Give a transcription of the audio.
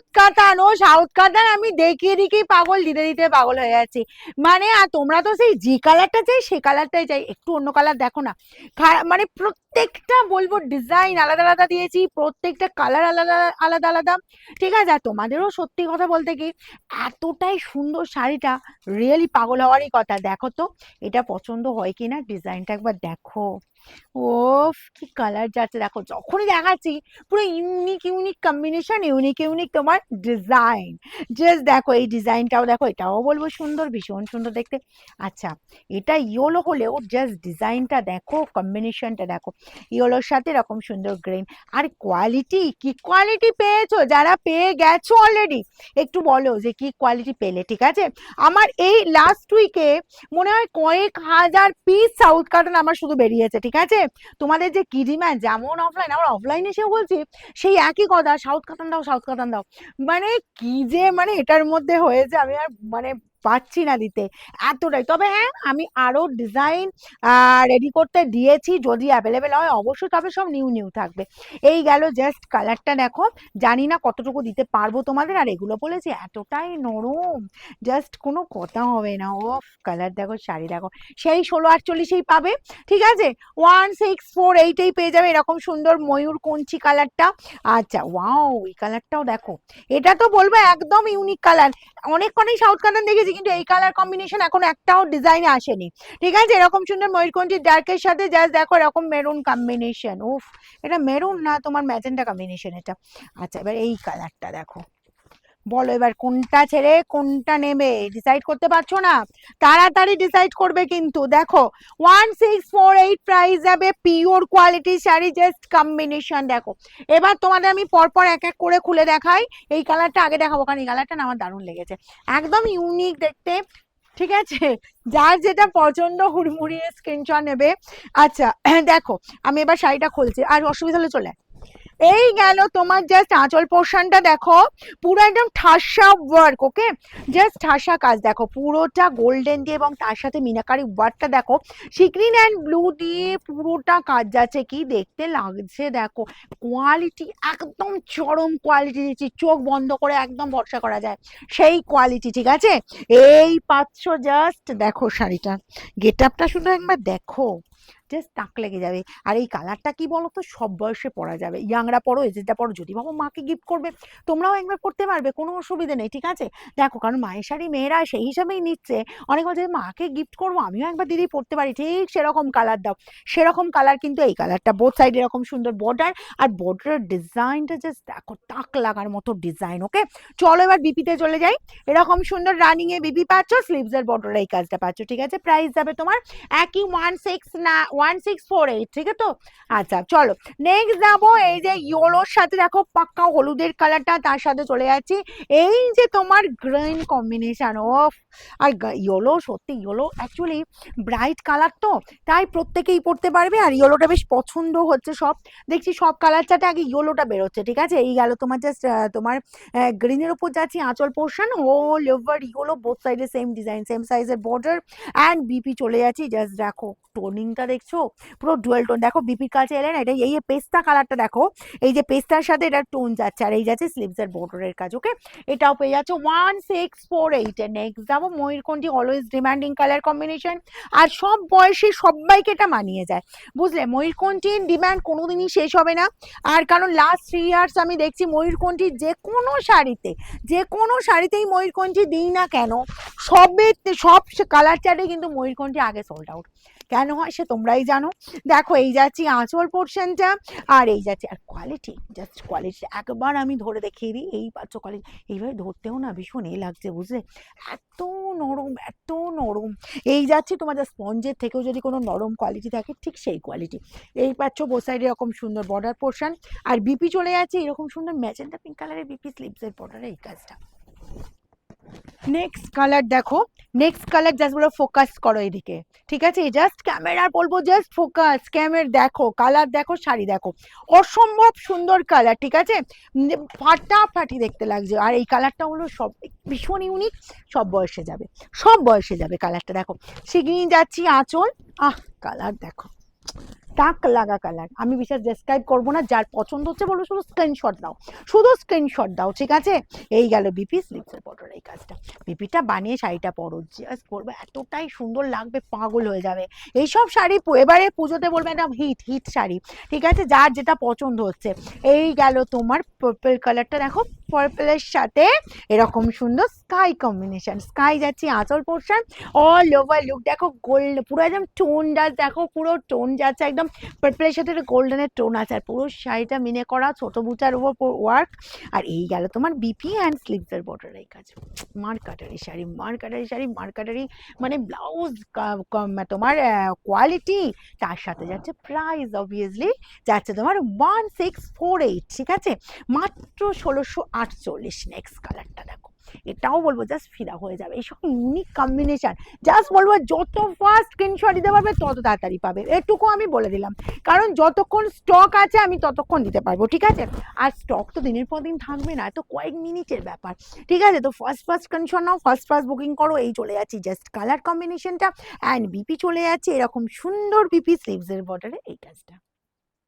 what কাতান ও south কাতান আমি দেখিয়ে দেখিয়ে পাগল, দিতে দিতে পাগল হয়ে যাচ্ছি। মানে আর তোমরা তো সেই যে কালারটা চাই, সে কালারটাই চাই। একটু অন্য কালার দেখো না। মানে প্রত্যেকটা বলব ডিজাইন আলাদা আলাদা দিয়েছি, প্রত্যেকটা কালার আলাদা আলাদা আলাদা। ঠিক আছে, আর তোমাদেরও সত্যি কথা বলতে কি, এতটাই সুন্দর শাড়িটা রিয়েলি পাগল হওয়ারই কথা। দেখো তো, এটা পছন্দ হয় কি না? ডিজাইনটা একবার দেখো। ওফ, কি কালার যাচ্ছে। দেখো, যখনই দেখাচ্ছি, পুরো unique unique combination unique unique তোমার ডিজাইন জাস্ট দেখো এই ডিজাইনটাও দেখো, এটাও বলব সুন্দর, ভীষণ সুন্দর দেখতে। আচ্ছা এটা ইয়োলো হলেও জাস্ট ডিজাইনটা দেখো কম্বিনেশনটা দেখো। ইয়োলোর সাথে এরকম সুন্দর গ্রিন আর কোয়ালিটি কি কোয়ালিটি পেয়েছ? যারা পেয়ে গেছো অলরেডি একটু বলো যে কি কোয়ালিটি পেলে, ঠিক আছে? আমার এই লাস্ট উইকে মনে হয় কয়েক হাজার পিস সাউথ কার্টন আমার শুধু বেরিয়েছে, ঠিক আছে? তোমাদের যে কি ডিম্যান্ড যেমন অফলাইন আমরা অফলাইন এসেও বলছি, সেই একই কথা সাউথ কার্টন দাও সাউথ কার্টন দাও। মানে কি যে মানে এটার মধ্যে হয়েছে আমি আর মানে পাচ্ছি না দিতে। এতটাই। তবে হ্যাঁ আমি আরও ডিজাইন রেডি করতে দিয়েছি। যদি অ্যাভেলেবেল হয়, অবশ্যই তবে সব নিউ নিউ থাকবে। এই গেল জাস্ট কালারটা দেখো। জানি না কতটুকু দিতে পারব তোমাদের। আর এগুলো বলেছি, এতটাই নরম। জাস্ট কোনো কথা হবে না। ও কালার দেখো, শাড়ি দেখো। সেই ষোলো আটচল্লিশেই পাবে। ঠিক আছে? ওয়ান সিক্স ফোর এইটেই পেয়ে যাবে এরকম সুন্দর ময়ূর কঞ্চি কালারটা আচ্ছা ওয়াও এই কালারটাও দেখো। এটা তো বলব একদম ইউনিক কালার অনেক অনেক সাউথ কালার দেখেছি। কিন্তু এই কালার কম্বিনেশন এখন একটাও ডিজাইনে আসেনি। ঠিক আছে? এরকম সুন্দর ময়ূরকণ্ঠী ডার্কের সাথে জাস্ট দেখো এরকম মেরুন কম্বিনেশন উফ, এটা মেরুন না, তোমার ম্যাজেন্টা কম্বিনেশন এটা। আচ্ছা এবার এই কালারটা দেখো। বলো এবার কোনটা ছেড়ে কোনটা নেবে? ডিসাইড করতে পারছ না? তাড়াতাড়ি ডিসাইড করবে কিন্তু। দেখো one six four eight price যাবে pure quality sari just combination দেখো। এবার তোমাদের আমি পরপর এক এক করে খুলে দেখাই। এই কালারটা আগে দেখাবো, কারণ এই কালারটা না আমার দারুণ লেগেছে। একদম ইউনিক দেখতে, ঠিক আছে? যার যেটা পছন্দ, হুড়মুড়িয়ে স্ক্রিনশট নেবে। আচ্ছা দেখো, আমি এবার শাড়িটা খুলছি। আর অসুবিধা হলে চলে। এই গেল তোমার জাস্ট আঁচল পোর্শনটা দেখো। পুরো একদম ঠাসা ওয়ার্ক ওকে জাস্ট ঠাসা কাজ দেখো। পুরোটা গোল্ডেন দিয়ে এবং তার সাথে মিনাকারি ওয়ার্কটা দেখো। সিক্রিন অ্যান্ড ব্লু দিয়ে পুরোটা কাজ যাচ্ছে। কি দেখতে লাগছে দেখো? কোয়ালিটি একদম চরম কোয়ালিটি দিচ্ছি। চোখ বন্ধ করে একদম ভরসা করা যায়। সেই কোয়ালিটি ঠিক আছে? এই পাচ্ছ জাস্ট দেখো শাড়িটা। গেট আপটা শুধু একবার দেখো। জাস্ট তাক লেগে যাবে। আর এই কালারটা কি বলো তো সব বয়সে পরা যাবে। ইয়াংরা পড়ো এজেডটা পড়ো যদি ভাবো মাকে গিফট করবে, তোমরাও একবার করতে পারবে, কোনো অসুবিধা নেই, ঠিক আছে? দেখো, কারণ মায়ের শাড়ি মেয়েরা সেই হিসাবেই নিচ্ছে। অনেক বলছে, মাকে গিফট করব? আমিও একবার দিদি পড়তে পারি। ঠিক সেরকম কালার দাও। সেরকম কালার কিন্তু এই কালারটা বোথ সাইড এরকম সুন্দর বর্ডার আর বর্ডারের ডিজাইনটা জাস্ট দেখো, তাক লাগার মতো ডিজাইন ওকে চলো এবার বিপিতে চলে যাই। এরকম সুন্দর রানিং এ বিপি পাচ্ছ স্লিভস এর বর্ডার এই কাজটা পাচ্ছ, ঠিক আছে? প্রাইস যাবে তোমার একই ওয়ান সিক্স না ওয়ান সিক্স ফোর এইট ঠিক আছে তো? আচ্ছা চলো নেক্সট যাব, এই যে ইয়োলোর সাথে দেখো পাক্কা হলুদের কালারটা তার সাথে চলে যাচ্ছি। এই যে তোমার গ্রিন কম্বিনেশন অফ আর ইয়োলো, সত্যি ইয়োলো অ্যাকচুয়ালি ব্রাইট কালার তো, তাই প্রত্যেকেই পড়তে পারবে, আর ইয়োলোটা বেশ পছন্দ হচ্ছে সব। দেখছি সব কালার আগে ইয়োলোটা বেরোচ্ছে, ঠিক আছে? এই গেল তোমার জাস্ট তোমার গ্রিনের উপর যাচ্ছি, আঁচল portion whole over yellow both সাইডে সেম ডিজাইন সেম সাইজের বর্ডার অ্যান্ড বিপি চলে যাচ্ছি জাস্ট দেখো টোনিংটা দেখছ? পুরো ডুয়েল টোন দেখো বিপির কাছে এলেন এটা এই পেস্তা কালারটা দেখো, এই যে পেস্তার সাথে এটা টোন যাচ্ছে, আর এই যাচ্ছে স্লিভসের বর্ডারের কাজ ওকে এটাও পেয়ে যাচ্ছে ওয়ান সিক্স ফোর এইটে নেক্সট যাব ময়ূরকণ্ঠী অলওয়েজ ডিমান্ডিং কালার কম্বিনেশন আর সব বয়সে সবাইকে এটা মানিয়ে যায়। বুঝলে? ময়ূরকণ্ঠীর ডিমান্ড কোনোদিনই শেষ হবে না। আর কারণ লাস্ট থ্রি ইয়ার্স আমি দেখছি ময়ূরকণ্ঠীর যে কোনো শাড়িতে, যে কোনো শাড়িতেই ময়ূরকণ্ঠী দিই না কেন সবে সব কালার চার্টে কিন্তু ময়ূরকণ্ঠী আগে সোল্ড আউট কেন হয় সে তোমরাই জানো। দেখো, এই যাচ্ছি আঁচল পোর্শনটা আর এই যাচ্ছে, আর কোয়ালিটি জাস্ট কোয়ালিটি একবার আমি ধরে দেখিয়ে দিই, এই পাচ্ছ কোয়ালিটি এইভাবে ধরতেও না ভীষণ এ লাগছে, বুঝলে? এত নরম এত নরম। এই যাচ্ছে তোমাদের স্পঞ্জের থেকেও যদি কোনো নরম কোয়ালিটি থাকে, ঠিক সেই কোয়ালিটি এই পাচ্ছ বো সাইডে এরকম সুন্দর বর্ডার পোর্শন আর বিপি চলে যাচ্ছে এরকম সুন্দর ম্যাজেন্টা পিঙ্ক কালারের বিপি স্লিপসের বর্ডারে এই কাজটা। নেক্সট কালার দেখো। নেক্সট কালার জাস্ট বলো ফোকাস করো এদিকে। ঠিক আছে? জাস্ট ক্যামেরা বলব জাস্ট ফোকাস ক্যামের দেখো কালার দেখো, শাড়ি দেখো। অসম্ভব সুন্দর কালার ঠিক আছে? ফাটাফাটি দেখতে লাগছে। আর এই কালারটা হলো সব, ভীষণ ইউনিক সব বয়সে যাবে। সব বয়সে যাবে কালারটা দেখো। শিগগিরই যাচ্ছি আঁচল। আহ কালার দেখো। দাগ লাগা কালার আমি বিশেষ ডেসক্রাইব করব না, যার পছন্দ হচ্ছে বলো, শুধু স্ক্রিনশট দাও। শুধু স্ক্রিনশট দাও, ঠিক আছে? এই গেল বিপি স্লিপসের বর্ডার এই কাজটা। বিপিটা বানিয়ে শাড়িটা পরো জাস্ট পরবে। এতটাই সুন্দর লাগবে, পাগল হয়ে যাবে। এইসব শাড়ি এবারে পুজোতে বলবে একদম হিট হিট শাড়ি, ঠিক আছে? যার যেটা পছন্দ হচ্ছে। এই গেল তোমার পার্পল কালারটা দেখো পার্পলের সাথে এরকম সুন্দর স্কাই কম্বিনেশন স্কাই যাচ্ছে আঁচল পোর্শন অল ওভার লুক দেখো গোল্ড পুরো একদম টোন যাচ্ছে দেখো পুরো টোন যাচ্ছে একদম পার্পলের সাথে গোল্ডেনের টোন আছে, আর পুরো শাড়িটা মিনে করা ছোট বুচার উপর ওয়ার্ক আর এই গেল তোমার বিপি অ্যান্ড স্লিভসের এই কাজ মার্কাটারি শাড়ি মার্কাটারি শাড়ি মার্কাটারি মানে ব্লাউজ তোমার কোয়ালিটি তার সাথে যাচ্ছে প্রাইস অবভিয়াসলি যাচ্ছে তোমার ওয়ান সিক্স ফোর এইট ঠিক আছে? মাত্র ষোলোশো আটচল্লিশ নেক্সট কালারটা দেখো। এটাও বলব জাস্ট ফিরা হয়ে যাবে। এইসব ইউনিক কম্বিনেশন জাস্ট বলব যত ফাস্ট স্ক্রিনশট দিতে পারবে, তত তাড়াতাড়ি পাবে। এটুকু আমি বলে দিলাম। কারণ যতক্ষণ স্টক আছে, আমি ততক্ষণ দিতে পারব, ঠিক আছে? আর স্টক তো দিনের পর দিন থাকবে না, তো কয়েক মিনিটের ব্যাপার, ঠিক আছে? তো ফার্স্ট ফার্স্ট স্ক্রিনশট নাও ফার্স্ট ফার্স্ট বুকিং করো, এই চলে যাচ্ছি। জাস্ট কালার কম্বিনেশনটা অ্যান্ড বিপি চলে যাচ্ছে, এরকম সুন্দর বিপি স্লিভসের বর্ডারে এই কাজটা।